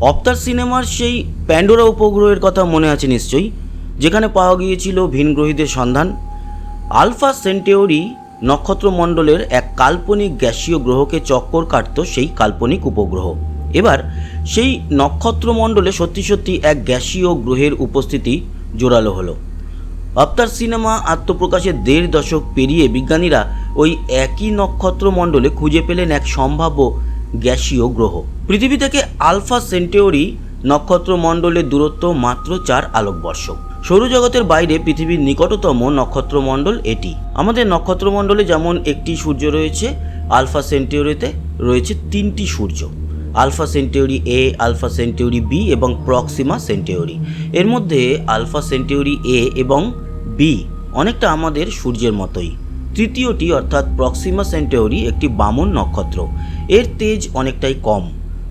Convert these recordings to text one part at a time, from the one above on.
অপ্তার সিনেমার সেই প্যান্ডোরা উপগ্রহের কথা মনে আছে নিশ্চয়ই, যেখানে পাওয়া গিয়েছিল ভিনগ্রহীদের সন্ধান। আলফা সেন্টেওরি নক্ষত্রমণ্ডলের এক কাল্পনিক গ্যাসীয় গ্রহকে চক্কর কাটত সেই কাল্পনিক উপগ্রহ। এবার সেই নক্ষত্রমণ্ডলে সত্যি সত্যি এক গ্যাসীয় গ্রহের উপস্থিতি জোরালো হলো। আফতার সিনেমা আত্মপ্রকাশের দেড় দশক পেরিয়ে বিজ্ঞানীরা ওই একই নক্ষত্রমণ্ডলে খুঁজে পেলেন এক সম্ভাব্য গ্যাসীয় গ্রহ। পৃথিবী থেকে আলফা সেন্টেওরি নক্ষত্রমণ্ডলের দূরত্ব মাত্র চার আলোকবর্ষ সৌরজগতের বাইরে পৃথিবীর নিকটতম নক্ষত্রমণ্ডল এটি। আমাদের নক্ষত্রমণ্ডলে যেমন একটি সূর্য রয়েছে, আলফা সেন্টেওরিতে রয়েছে তিনটি সূর্য। Alpha Centauri A, alpha Centauri B এবং প্রক্সিমা সেন্টেউরি। এর মধ্যে আলফা সেন্টেউরি এ এবং বি অনেকটা আমাদের সূর্যের মতোই। তৃতীয়টি অর্থাৎ প্রক্সিমা সেন্টেউরি একটি বামন নক্ষত্র। এর তেজ অনেকটাই কম,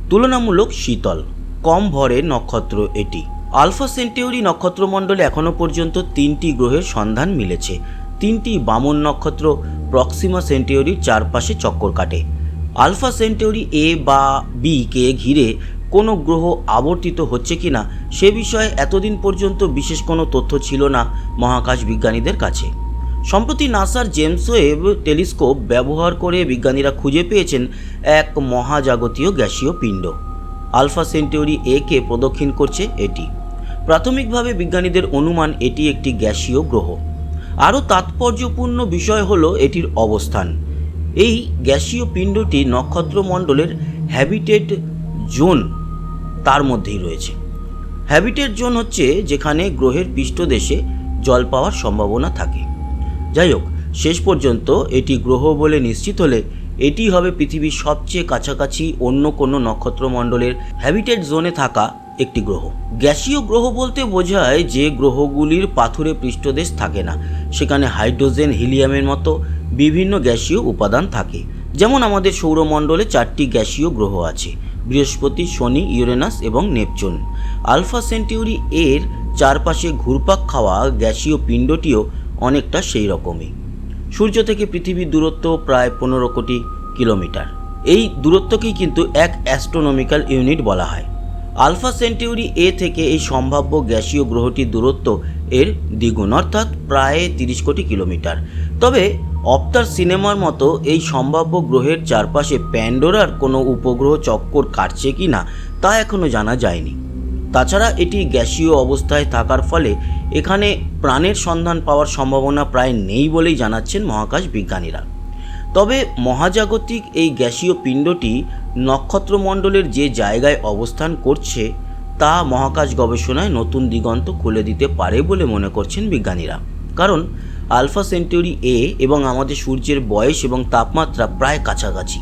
তুলনামূলক শীতল, কম ভরের নক্ষত্র এটি। আলফা সেন্টেউরি নক্ষত্রমণ্ডলে এখনও পর্যন্ত তিনটি গ্রহের সন্ধান মিলেছে। তিনটি বামন নক্ষত্র প্রক্সিমা সেন্টেউরির চারপাশে চক্কর কাটে। আলফা সেন্টেউরি এ বা বি কে ঘিরে কোনো গ্রহ আবর্তিত হচ্ছে কিনা সে বিষয়ে এতদিন পর্যন্ত বিশেষ কোনো তথ্য ছিল না মহাকাশ বিজ্ঞানীদের কাছে। সম্প্রতি নাসার জেমস ওয়েব টেলিস্কোপ ব্যবহার করে বিজ্ঞানীরা খুঁজে পেয়েছেন এক মহাজাগতীয় গ্যাসীয় পিণ্ড। আলফা সেন্টেউরি এ কে প্রদক্ষিণ করছে এটি। প্রাথমিকভাবে বিজ্ঞানীদের অনুমান এটি একটি গ্যাসীয় গ্রহ। আরও তাৎপর্যপূর্ণ বিষয় হল এটির অবস্থান। এই গ্যাসীয় পিণ্ডটি নক্ষত্রমণ্ডলের হ্যাবিটেট জোন তার মধ্যেই রয়েছে। হ্যাবিটেট জোন হচ্ছে যেখানে গ্রহের পৃষ্ঠদেশে জল পাওয়ার সম্ভাবনা থাকে। যাই হোক শেষ পর্যন্ত এটি গ্রহ বলে নিশ্চিত হলে এটি হবে পৃথিবীর সবচেয়ে কাছাকাছি অন্য কোনো নক্ষত্রমণ্ডলের হ্যাবিটেট জোনে থাকা একটি গ্রহ। গ্যাসীয় গ্রহ বলতে বোঝায় যে গ্রহগুলির পাথুরে পৃষ্ঠদেশ থাকে না। সেখানে হাইড্রোজেন, হিলিয়ামের মতো বিভিন্ন গ্যাসীয় উপাদান থাকে। যেমন আমাদের সৌরমণ্ডলে চারটি গ্যাসীয় গ্রহ আছে, বৃহস্পতি, শনি, ইউরেনাস এবং নেপচুন। আলফা সেন্টিউরি এর চারপাশে ঘুরপাক খাওয়া গ্যাসীয় পিণ্ডটিও অনেকটা সেই রকমই। সূর্য থেকে পৃথিবীর দূরত্ব প্রায় পনেরো কোটি কিলোমিটার। এই দূরত্বকেই কিন্তু এক অ্যাস্ট্রোনমিক্যাল ইউনিট বলা হয়। আলফা সেন্টিউরি এ থেকে এই সম্ভাব্য গ্যাসীয় গ্রহটির দূরত্ব এর দ্বিগুণ, অর্থাৎ প্রায় তিরিশ কোটি কিলোমিটার। তবে অপ্তার সিনেমার মতো এই সম্ভাব্য গ্রহের চারপাশে প্যান্ডোরার কোনো উপগ্রহ চক্কর কাটছে কি না তা এখনও জানা যায়নি। তাছাড়া এটি গ্যাসীয় অবস্থায় থাকার ফলে এখানে প্রাণের সন্ধান পাওয়ার সম্ভাবনা প্রায় নেই বলেই জানাচ্ছেন মহাকাশ বিজ্ঞানীরা। তবে মহাজাগতিক এই গ্যাসীয় পিণ্ডটি নক্ষত্রমণ্ডলের যে জায়গায় অবস্থান করছে তা মহাকাশ গবেষণায় নতুন দিগন্ত খুলে দিতে পারে বলে মনে করছেন বিজ্ঞানীরা। কারণ আলফা সেন্টুরি এ এবং আমাদের সূর্যের বয়স এবং তাপমাত্রা প্রায় কাছাকাছি।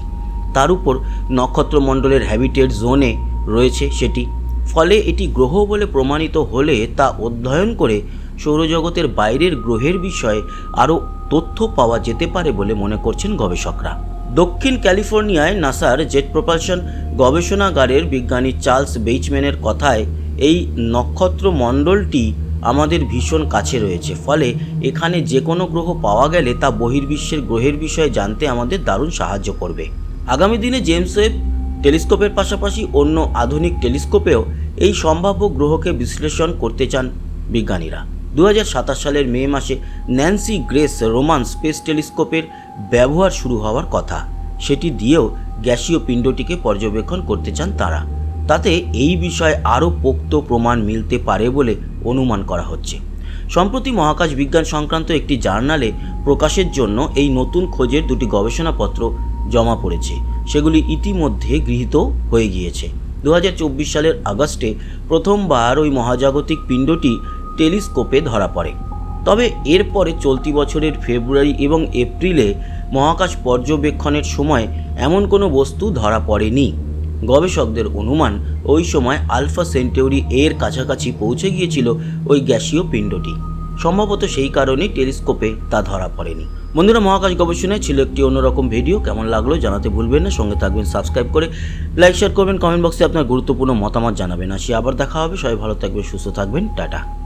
তার উপর নক্ষত্রমণ্ডলের হ্যাবিটেট জোনে রয়েছে সেটি। ফলে এটি গ্রহ বলে প্রমাণিত হলে তা অধ্যয়ন করে সৌরজগতের বাইরের গ্রহের বিষয়ে আরও তথ্য পাওয়া যেতে পারে বলে মনে করছেন গবেষকরা। দক্ষিণ ক্যালিফোর্নিয়ায় নাসার জেট প্রপালশন গবেষণাগারের বিজ্ঞানী চার্লস বেইচম্যানের কথায়, এই নক্ষত্র মণ্ডলটি আমাদের ভীষণ কাছে রয়েছে, ফলে এখানে যে কোনো গ্রহ পাওয়া গেলে তা বহির্বিশ্বের গ্রহের বিষয়ে জানতে আমাদের দারুণ সাহায্য করবে। আগামী দিনে জেমস ওয়েব টেলিস্কোপের পাশাপাশি অন্য আধুনিক টেলিস্কোপেও এই সম্ভাব্য গ্রহকে বিশ্লেষণ করতে চান বিজ্ঞানীরা। দু হাজার সাতাশ সালের মে মাসে ন্যান্সি গ্রেস রোমান স্পেস টেলিস্কোপের ব্যবহার শুরু হওয়ার কথা। সেটি দিয়েও গ্যাসীয় পিণ্ডটিকে পর্যবেক্ষণ করতে চান তারা। তাতে এই বিষয়ে আরও পোক্ত প্রমাণ মিলতে পারে বলে অনুমান করা হচ্ছে। সম্প্রতি মহাকাশ বিজ্ঞান সংক্রান্ত একটি জার্নালে প্রকাশের জন্য এই নতুন খোঁজের দুটি গবেষণাপত্র জমা পড়েছে। সেগুলি ইতিমধ্যে গৃহীত হয়ে গিয়েছে। দু হাজার চব্বিশ সালের আগস্টে প্রথমবার ওই মহাজাগতিক পিণ্ডটি টেলিস্কোপে ধরা পড়ে। তবে এরপরে চলতি বছরের ফেব্রুয়ারি এবং এপ্রিলে মহাকাশ পর্যবেক্ষণের সময় এমন কোনো বস্তু ধরা পড়েনি। গবেষকদের অনুমান ওই সময় আলফা সেন্টেউরি এর কাছাকাছি পৌঁছে গিয়েছিল ওই গ্যাসীয় পিণ্ডটি। সম্ভবত সেই কারণেই টেলিস্কোপে তা ধরা পড়েনি। বন্ধুরা, মহাকাশ গবেষণায় ছিল একটি অন্যরকম ভিডিও। কেমন লাগল জানাতে ভুলবেন না। সঙ্গে থাকবেন, সাবস্ক্রাইব করে লাইক, শেয়ার করবেন। কমেন্ট বক্সে আপনার গুরুত্বপূর্ণ মতামত জানাবেন। আসি আবার দেখা হবে। সবাই ভালো থাকবেন, সুস্থ থাকবেন। টাটা।